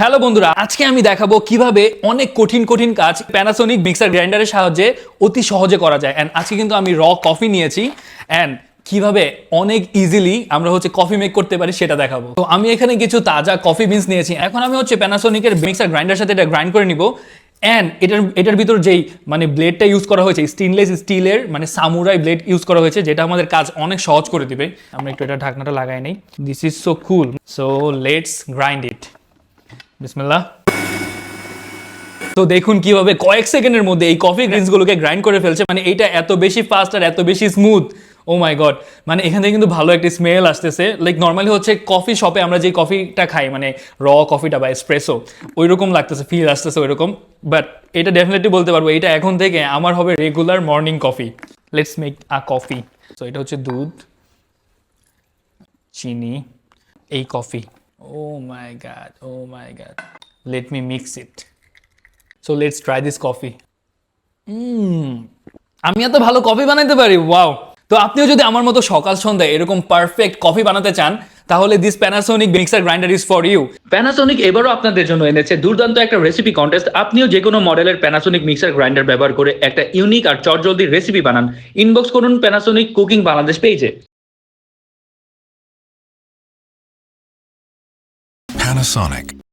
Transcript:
Hello বন্ধুরা, আজকে আমি দেখাবো কীভাবে অনেক কঠিন কঠিন কাজ প্যানাসোনিক মিক্সার গ্রাইন্ডারের সাহায্যে অতি সহজে করা যায়। অ্যান্ড আজকে কিন্তু আমি র কফি নিয়েছি। অ্যান্ড কীভাবে অনেক ইজিলি আমরা হচ্ছে কফি মেক করতে পারি সেটা দেখাবো। তো আমি এখানে কিছু তাজা কফি বিনস নিয়েছি। এখন আমি হচ্ছে প্যানাসোনিকের মিক্সার গ্রাইন্ডার সাথে এটা গ্রাইন্ড করে নিব। অ্যান্ড এটার এটার ভিতর যেই মানে ব্লেডটা ইউজ করা হয়েছে স্টেনলেস স্টিলের মানে সামুরাই ব্লেড ইউজ করা হয়েছে, যেটা আমাদের কাজ অনেক সহজ করে দিবে। আমরা একটু এটা ঢাকনাটা লাগাই নেই। This is so cool so let's grind it বিসমিল্লাহ। তো দেখুন কীভাবে কয়েক সেকেন্ডের মধ্যে এই কফি গ্রিনসগুলোকে গ্রাইন্ড করে ফেলছে। মানে এটা এত বেশি ফাস্ট আর এত বেশি স্মুথ ও মাই গড মানে এখান থেকে কিন্তু ভালো একটা স্মেল আসতেছে। লাইক নর্মালি হচ্ছে কফি শপে আমরা যে কফিটা খাই মানে র কফিটা বা এসপ্রেসো ওই রকম লাগতেছে ফিল আসতেছে ওই রকম বাট এটা ডেফিনেটলি বলতে পারব এটা এখন থেকে আমার হবে regular morning coffee let's make a coffee so এটা হচ্ছে দুধ, চিনি, এই coffee oh my god oh my god let me mix it so let's try this coffee আমি এত ভালো কফি বানাইতে পারি ওয়াও তো আপনিও যদি আমার মতো সকাল সন্ধ্যায় এরকম পারফেক্ট কফি বানাতে চান তাহলে this Panasonic mixer grinder is for you Panasonic এবারও আপনাদের জন্য এনেছে দুর্দান্ত একটা রেসিপি কন্টেস্ট আপনিও যে কোনো মডেলের প্যানাসোনিক মিক্সার গ্রাইন্ডার ব্যবহার করে একটা ইউনিক আর চটজলদি রেসিপি বানান। ইনবক্স করুন প্যানাসোনিক কুকিং বাংলাদেশ পেজে Panasonic.